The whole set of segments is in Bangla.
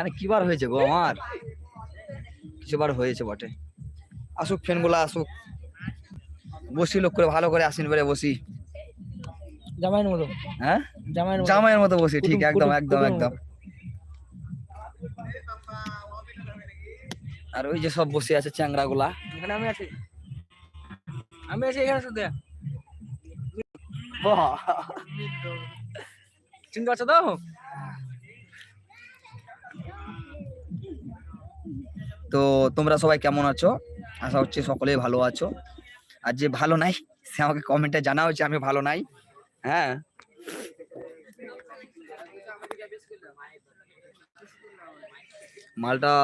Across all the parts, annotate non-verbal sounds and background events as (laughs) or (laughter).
এখানে কি বার হয়েছে গো আমার? কিছু বার হয়েছে বটে। আসুক ফ্যানগুলো আসুক। বসি লোক করে ভালো করে আসিন বেড়ে বসি। জামাইয়ের মতো। হ্যাঁ? জামাইয়ের মতো। মতো বসি ঠিক একদম একদম একদম। আর ওই যে সব বসে আছে চ্যাংরা গুলা এখানে আমি আছি। আমি আছি এখানে শুধু। চিনতে পারছ তো? তো তোমরা সবাই কেমন আছো? আশা হচ্ছে সকলেই ভালো আছো। আর যে ভালো নাই, সে আমাকে কমেন্টে জানা হচ্ছে আমি ভালো নাই। হ্যাঁ। মালটা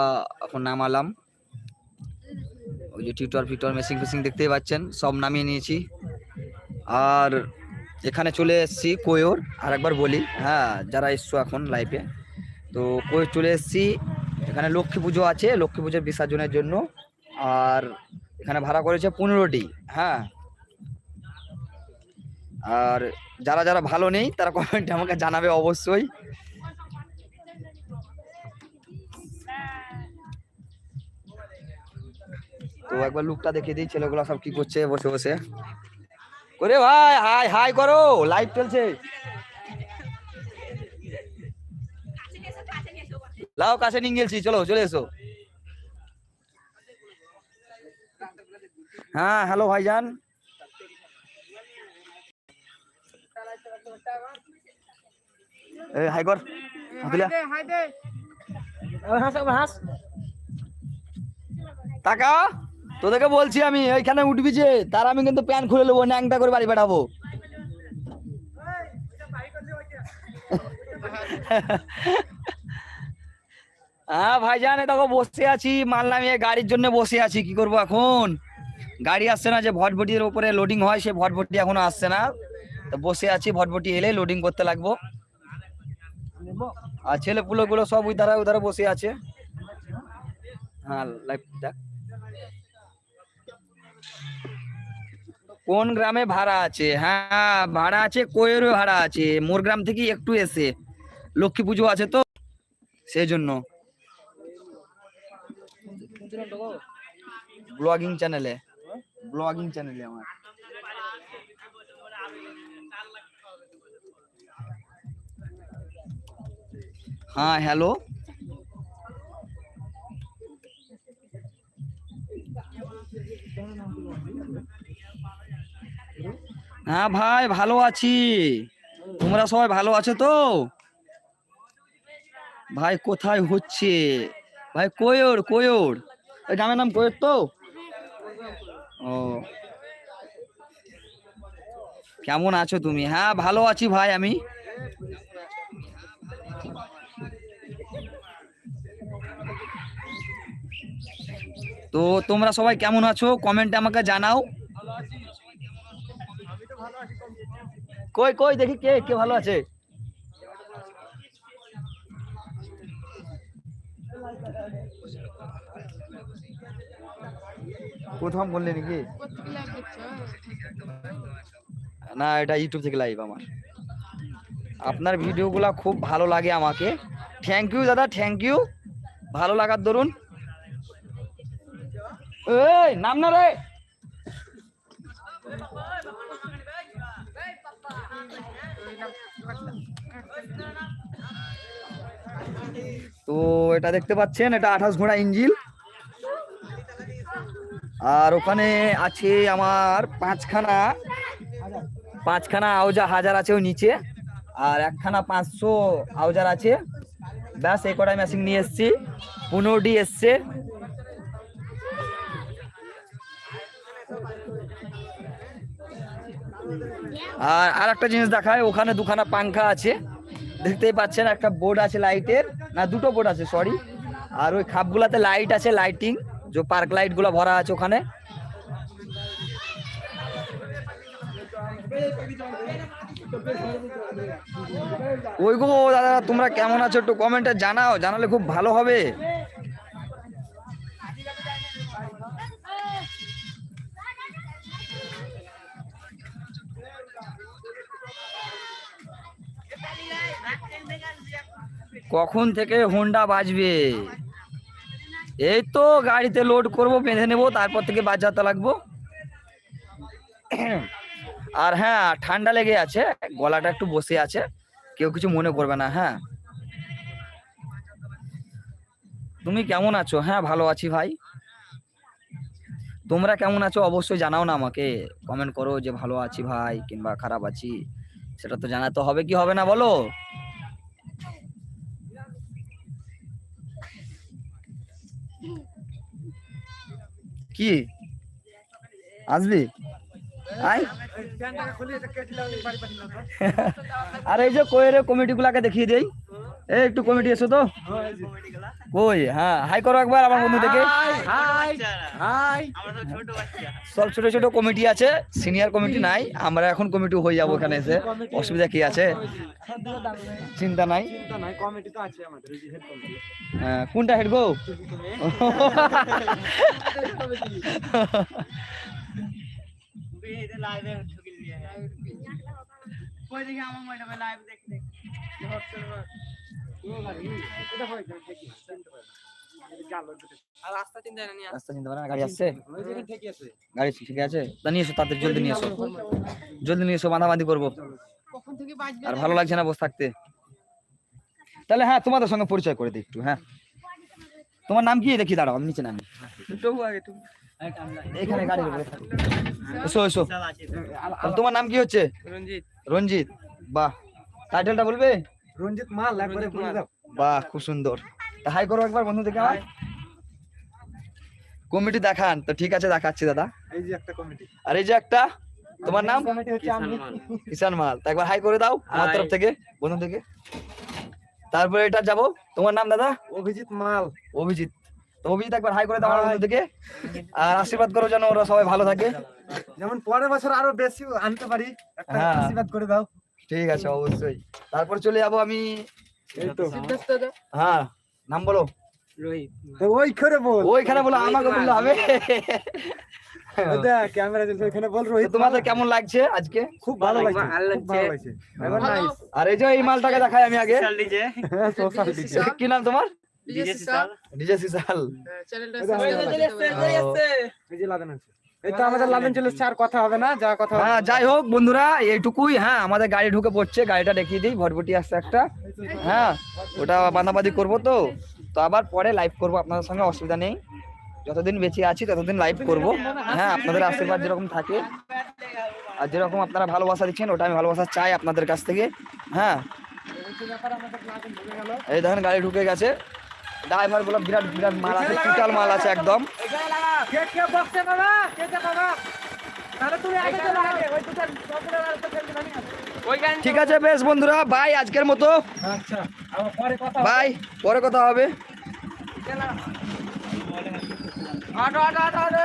এখন নামালাম। ওই যে টিউটার ফিউটার মেশিন ফেসিং দেখতেই পাচ্ছেন, সব নামিয়ে নিয়েছি। আর এখানে চলে এসেছি কোয়োর আর একবার বলি হ্যাঁ যারা এসছো এখন লাইফে তো কোয়োর চলে এসেছি। এখানে লক্ষ্মী পুজো আছে, লক্ষ্মী পুজোর বিসর্জনের জন্য। আর এখানে ভাড়া করেছে পনেরোটি হ্যাঁ। আর যারা যারা ভালো নেই, তারা কমেন্টে আমাকে জানাবে অবশ্যই। তো একবার লুকটা দেখিয়ে দিই, ছেলেগুলো সব কি করছে, বসে বসে। করে ভাই, হাই হাই করো লাইভ চলছে। লাও কাছে নিয়ে গেছি চলো চলে এসো। হ্যাঁ হ্যালো ভাইজান। হাই কর টাকা তোদেরকে বলছি আমি এইখানে উঠবি যে তার আমি কিন্তু প্যান খুলে নেব ন্যাংটা করে বাড়ি পাঠাবো। (laughs) হ্যাঁ ভাইজান দেখো বসে আছি। মাল নামিয়ে গাড়ির জন্য বসে আছি। কি করব এখন? গাড়ি আসছে না, যে ভটভটির উপরে লোডিং হয়, সে ভটভটি এখনও আসছে না। তো বসে আছি, ভটভটি এলে লোডিং করতে লাগবো। আর ছেলে পুলো গুলো সব ওই ধারা ওই ধারা বসে আছে। হ্যাঁ লাইভ কোন গ্রামে ভাড়া আছে? হ্যাঁ ভাড়া আছে, কোয়েরও ভাড়া আছে। মোর গ্রাম থেকে একটু এসে। লক্ষ্মী পুজো আছে তো, সেই জন্য। ব্লগিং চ্যানেলে। ব্লগিং চ্যানেলে আমার। হ্যাঁ হ্যালো? হ্যাঁ ভাই, ভালো আছি। তোমরা সবাই ভালো আছো তো? ভাই, কোথায় হচ্ছে? ভাই, কোয়র কোয়র। গ্রামের নাম কোয়র তো? ও। কেমন আছো তুমি? হ্যাঁ ভালো আছি ভাই আমি। তো তোমরা সবাই কেমন আছো? কমেন্টে আমাকে জানাও। কই কই, দেখি কে কে ভালো আছে? প্রথম বললে নাকি? না, এটা ইউটিউব থেকে লাইভ আমার। আপনার ভিডিওগুলা খুব ভালো লাগে আমাকে। থ্যাংক ইউ দাদা থ্যাংক ইউ ভালো লাগার দরুন। এই, নাম না রে। তো এটা দেখতে পাচ্ছেন, এটা আঠাশ ঘোড়া ইঞ্জিল। আর ওখানে আছে আমার পাঁচখানা পাঁচখানা আউজা হাজার আছে ওই নিচে, আর একখানা পাঁচশো আউজার আছে। ব্যাস, এই কটাই মেশিন নিয়ে এসছি। পনেরোটি এসছে। আর আর একটা জিনিস দেখায়, ওখানে দুখানা পাংখা আছে। দেখতেই পাচ্ছেন একটা বোর্ড আছে লাইটের না, দুটো বোর্ড আছে সরি আর ওই খাপগুলাতে লাইট আছে লাইটিং যে পার্ক লাইটগুলো ভরা আছে ওখানে। ওই গো দাদা, তোমরা কেমন আছো একটু কমেন্টে জানাও, জানালে খুব ভালো হবে। কখন থেকে হোন্ডা বাজবে? এই তো গাড়িতে লোড করব, বেঁধে নেব, তারপর থেকে বাজাতে লাগবো। আর হ্যাঁ ঠান্ডা লেগে আছে, গলাটা একটু বসে আছে, কেউ কিছু মনে করবে না হ্যাঁ। তুমি কেমন আছো? হ্যাঁ ভালো আছি ভাই। তোমরা কেমন আছো অবশ্যই জানাও না আমাকে। কমেন্ট করো যে ভালো আছি ভাই কিংবা খারাপ আছি, সেটা তো জানাতে হবে, কি হবে না বলো? কি? আসবি? আর এই যে কোয়ের কমিটি গুলাকে দেখিয়ে দেই। এই একটু কমিটি এসো তো। কই? হ্যাঁ হাই করো একবার আমার বন্ধু থেকে। সব ছোট ছোট কমিটি আছে সিনিয়র কমিটি নাই আমরা এখন কমিটি হয়ে যাব এখানে এসে। অসুবিধা কি আছে? চিন্তা নাই। নাই কমিটি তো আছে আমাদের ওই যে হেড কমিটি হ্যাঁ, কোনটা হেড গো আর রাস্তা চিন্তা জানি রাস্তা চিনতে পারে না গাড়ি আসছে? ওই যেখানে ঠিকই আছে গাড়ি ঠিক আছে? তা নিয়ে এসো তাদের জলদি নিয়ে এসো। জলদি নিয়ে এসো বাঁধাবাঁধি করব। কখন থেকে বাজবে আর ভালো লাগছে না বসে থাকতে। তাহলে হ্যাঁ তোমাদের সঙ্গে পরিচয় করে দিই একটু হ্যাঁ? তোমার নাম কি? দেখি দাঁড়াও আমি নিচে নামি। এখানে গাড়ি এসো এসো। তোমার নাম কি হচ্ছে? রঞ্জিত। রঞ্জিত। বাহ। টাইটেলটা বলবে? রঞ্জিত মাল একবারে বলে দাও। বাহ খুব সুন্দর। হাই করো একবার বন্ধু থেকে আমার কমিটি দেখান। তো ঠিক আছে দেখাচ্ছি দাদা। এই যে একটা কমিটি। আর এই যে একটা তোমার নাম? কমিটি হচ্ছে আমি। কিষান মাল। তা একবার হাই করে দাও আমার তরফ থেকে বন্ধু থেকে তারপরে এটা যাব। তোমার নাম দাদা? অভিজিৎ মাল। অভিজিৎ। তো অভিজিৎ একবার হাই করে দাও আমার বন্ধু থেকে আর আশীর্বাদ করো যেন ওরা সবাই ভালো থাকে। যেমন পরের বছর আরও বেশি আনতে পারি একটা হ্যাঁ। আশীর্বাদ করে দাও। ঠিক আছে অবশ্যই। তারপর চলে যাব আমি এই তো। হ্যাঁ নাম বলো। রোহিত তো বল। ওইখানে বলো আমাকে বললে হবে। দেখ ক্যামেরা জ্বলছে ওইখানে বল রোহিত। তোমাদের কেমন লাগছে আজকে? খুব ভালো লাগছে ভালো লাগছে। এবার ভালো। নাইস আর এই যে এই মালটাকে দেখাই আমি আগে। হ্যাঁ কি নাম তোমার? DJ Sisal DJ Sisal. চ্যানেলটা তো আমাদের লাদেন চলে আর কথা হবে না যা কথা হ্যাঁ যাই হোক বন্ধুরা এইটুকুই হ্যাঁ আমাদের গাড়ি ঢুকে পড়ছে গাড়িটা দেখিয়ে দিই ভটভটি আসছে একটা। হ্যাঁ ওটা বাঁধাবাঁধি করব তো। তো আবার পরে লাইভ করব আপনাদের সঙ্গে অসুবিধা নেই। যতদিন বেঁচে আছি ততদিন লাইভ করব। হ্যাঁ আপনাদের আশীর্বাদ যেরকম থাকে আর যেরকম আপনারা ভালোবাসা দিচ্ছেন ওটা আমি ভালোবাসা চাই আপনাদের কাছ থেকে। হ্যাঁ। এই দেখেন গাড়ি ঢুকে গেছে। ড্রাইভারগুলো বিরাট বিরাট মাল আছে টোটাল মাল আছে একদম। কে কে বক্সে বাবা? কে কে বাবা? তাহলে তুমি আগে চলে আগে ওই সবগুলো আর তো খেলতে ঠিক আছে বেশ বন্ধুরা বাই আজকের মতো। আচ্ছা আবার পরে কথা বাই পরে কথা হবে। আটো আটো আটো আটো।